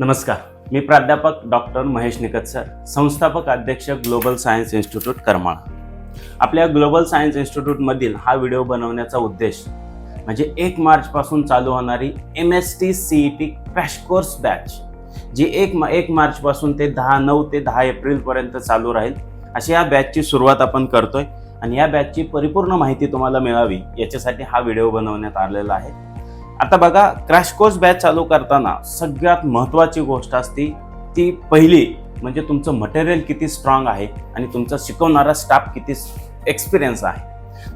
नमस्कार. मी प्राध्यापक doctor Mahesh Nikhat sir संस्थापक अध्यक्ष ग्लोबल सायन्स इन्स्टिट्यूट करमाळा. आपल्या ग्लोबल सायन्स इन्स्टिट्यूटमधील हा व्हिडिओ बनवण्याचा उद्देश म्हणजे एक मार्चपासून चालू होणारी M S T C E T crash course batch जी एक मा एक मार्चपासून ते दहा नऊ ते दहा एप्रिलपर्यंत चालू राहील. अशी या बॅचची सुरुवात आपण करतोय आणि या बॅचची परिपूर्ण माहिती तुम्हाला मिळावी याच्यासाठी हा व्हिडिओ बनवण्यात आलेला आहे. आता बघा क्रॅश कोर्स बॅच चालू करताना सगळ्यात महत्त्वाची गोष्ट असते ती पहिली म्हणजे तुमचं मटेरियल किती स्ट्रॉंग आहे आणि तुमचा शिकवणारा स्टाफ किती एक्सपिरियन्स आहे.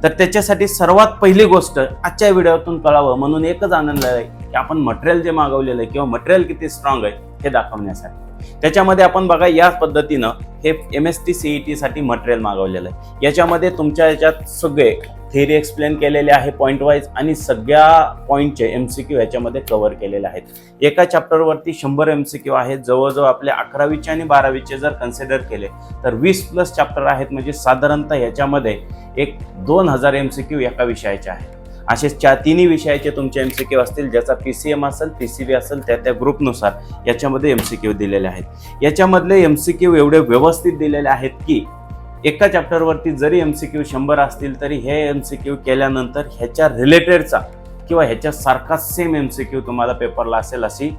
तर त्याच्यासाठी सर्वात पहिली गोष्ट आजच्या व्हिडिओतून कळावं म्हणून एकच आनंद आहे की आपण मटेरियल जे मागवलेलं आहे किंवा मटेरियल किती स्ट्रॉंग आहे हे दाखवण्यासाठी. त्याच्यामध्ये आपण बघा या पद्धतीनं हे M S T C E टीसाठी मटेरियल मागवलेलं आहे. याच्यामध्ये तुमच्या याच्यात सगळे थेरी एक्सप्लेन केलेले आहे पॉईंट वाईज आणि सगळ्या पॉईंटचे एम सी क्यू याच्यामध्ये कव्हर केलेले आहेत. एका चॅप्टरवरती शंभर एम सी क्यू आहेत. जवळजवळ आपल्या अकरावीचे आणि बारावीचे जर कन्सिडर केले तर वीस प्लस चॅप्टर आहेत. म्हणजे साधारणतः याच्यामध्ये एक दोन हजार एम सी क्यू एका विषयाचे आहेत. असे चार तिन्ही विषयाचे तुमचे एम सी क्यू असतील ज्याचा पी सी एम असेल पी सी बी असेल त्या त्या ग्रुपनुसार याच्यामध्ये एम सी क्यू दिलेले आहेत. याच्यामधले एम सी क्यू एवढे व्यवस्थित दिलेले आहेत की एका चॅप्टरवरती जरी एम सी क्यू शंभर असतील तरी हे एम सी क्यू केल्यानंतर ह्याच्या रिलेटेडचा किंवा ह्याच्यासारखा सेम एम सी क्यू तुम्हाला पेपरला असेल अशी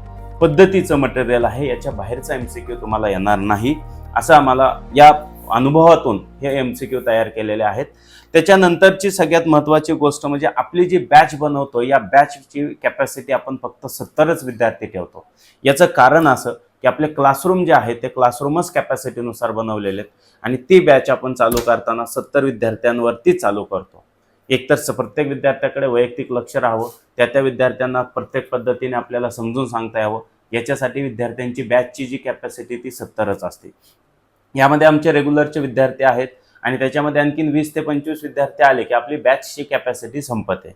पद्धतीचं मटेरियल आहे याच्या बाहेरचा एम सी क्यू तुम्हाला येणार नाही. असं आम्हाला या अनुभवातून हे एम सी क्यू तयार केलेले आहेत. त्याच्यानंतरची सगळ्यात महत्त्वाची गोष्ट म्हणजे आपली जी बॅच बनवतो या बॅचची कॅपॅसिटी आपण फक्त सत्तरच विद्यार्थी ठेवतो. याचं कारण असं की आपले क्लासरूम जे आहेत ते क्लासरूमच कॅपॅसिटीनुसार बनवलेले आहेत आणि ती बॅच आपण चालू करताना सत्तर विद्यार्थ्यांवरती चालू करतो. एकतर स- प्रत्येक विद्यार्थ्याकडे वैयक्तिक लक्ष राहावं त्या त्या विद्यार्थ्यांना प्रत्येक पद्धतीने आपल्याला समजून सांगता यावं. याच्यासाठी विद्यार्थ्यांची बॅचची जी कॅपॅसिटी ती सत्तरच असते. यामध्ये आमचे रेग्युलरचे विद्यार्थी आहेत आणि त्याच्यामध्ये आणखीन वीस ते पंचवीस विद्यार्थी आले की आपली बॅचची कॅपॅसिटी संपते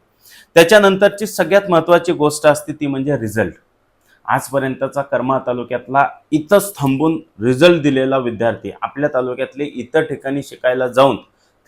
त्याच्यानंतरची सगळ्यात महत्त्वाची गोष्ट असते ती म्हणजे रिझल्ट आजपर्यंतचा कर्मा तालुक्यातला इथंच थांबून रिझल्ट दिलेला विद्यार्थी आपल्या तालुक्यातले इतर ठिकाणी शिकायला जाऊन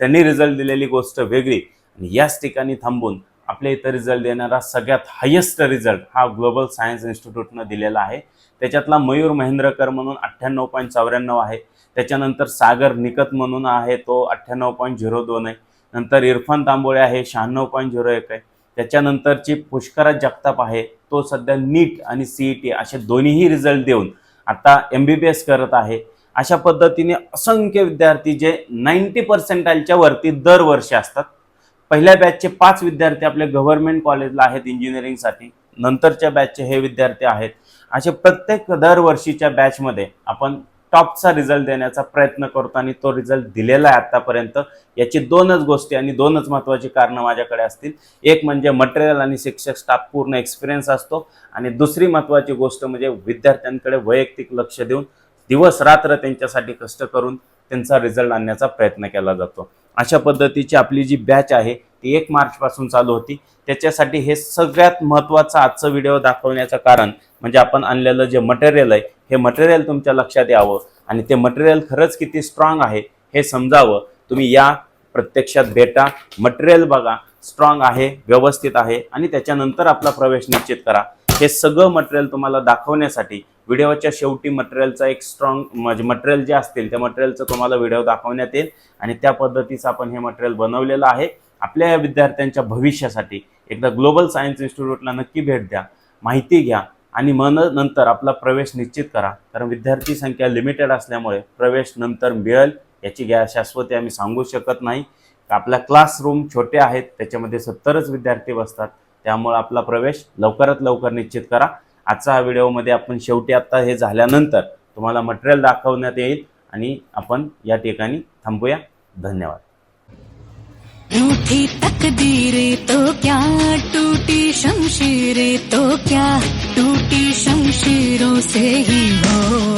त्यांनी रिझल्ट दिलेली गोष्ट वेगळी आणि याच ठिकाणी थांबून आपल्या इथं रिझल्ट देणारा सगळ्यात हायेस्ट रिझल्ट हा ग्लोबल सायन्स इन्स्टिट्यूटनं दिलेला आहे. त्याच्यातला मयूर महेंद्रकर म्हणून अठ्ठ्याण्णव पॉईंट चौऱ्याण्णव आहे. त्याच्यानंतर सागर निकत म्हणून आहे तो अठ्ठ्याण्णव पॉईंट झिरो दोन आहे. नंतर इरफान तांबोळे आहे शहाण्णव पॉईंट झिरो एक आहे. त्याच्यानंतरची पुष्कराज जगताप आहे तो सध्या नीट आणि सीई टी असे दोन्हीही रिझल्ट देऊन आता एम बी बी एस करत आहे. अशा पद्धतीने असंख्य विद्यार्थी जे नाईन्टी पर्सेंटाईलच्या वरती दरवर्षी असतात पहिल्या बॅचचे पाच विद्यार्थी आपल्या गव्हर्नमेंट कॉलेजला आहेत इंजिनिअरिंगसाठी नंतरच्या बॅचचे हे विद्यार्थी आहेत. असे प्रत्येक दरवर्षीच्या बॅचमध्ये आपण टॉपचा रिझल्ट देण्याचा प्रयत्न करतो आणि तो रिझल्ट दिलेला आहे आतापर्यंत. याची दोनच गोष्टी आणि दोनच महत्त्वाची कारणं माझ्याकडे असतील. एक म्हणजे मटेरियल आणि शिक्षक स्टाफ पूर्ण एक्सपिरियन्स असतो. आणि दुसरी महत्त्वाची गोष्ट म्हणजे विद्यार्थ्यांकडे वैयक्तिक लक्ष देऊन दिवस रात्र त्यांच्यासाठी कष्ट करून त्यांचा रिझल्ट आणण्याचा प्रयत्न केला जातो. अशा पद्धतीची आपली जी बॅच आहे ती एक मार्चपासून चालू होती. त्याच्यासाठी हे सगळ्यात महत्त्वाचं आजचं व्हिडिओ दाखवण्याचं कारण म्हणजे आपण आणलेलं जे मटेरियल आहे हे मटेरियल तुमच्या लक्षात यावं आणि ते मटेरियल खरंच किती स्ट्रॉंग आहे हे समजावं. तुम्ही या प्रत्यक्षात भेटा मटेरियल बघा स्ट्रॉंग आहे व्यवस्थित आहे आणि त्याच्यानंतर आपला प्रवेश निश्चित करा. हे सगळं मटेरियल तुम्हाला दाखवण्यासाठी व्हिडिओच्या शेवटी मटेरियलचा एक स्ट्रॉंग म्हणजे मटेरियल जे असतील त्या मटेरियलचं तुम्हाला व्हिडिओ दाखवण्यात येईल आणि त्या पद्धतीचं आपण हे मटेरियल बनवलेलं आहे. आपल्या या विद्यार्थ्यांच्या भविष्यासाठी एकदा ग्लोबल सायन्स इन्स्टिट्यूटला नक्की भेट द्या माहिती घ्या आणि मन नंतर आपला प्रवेश निश्चित करा. कारण विद्यार्थी संख्या लिमिटेड असल्यामुळे प्रवेश नंतर मिळेल याची गॅ शाश्वती आम्ही सांगू शकत नाही. आपल्या क्लासरूम छोटे आहेत त्याच्यामध्ये सत्तरच विद्यार्थी बसतात त्यामुळे आपला प्रवेश लवकरात लवकर निश्चित करा. आजचा हा व्हिडिओमध्ये आपण शेवटी आता हे झाल्यानंतर तुम्हाला मटेरियल दाखवण्यात येईल आणि आपण या ठिकाणी थांबूया. धन्यवाद. रूठी तकदीरें तो क्या? टूटी शमशीरे तो क्या? टूटी शमशीरों से ही हो।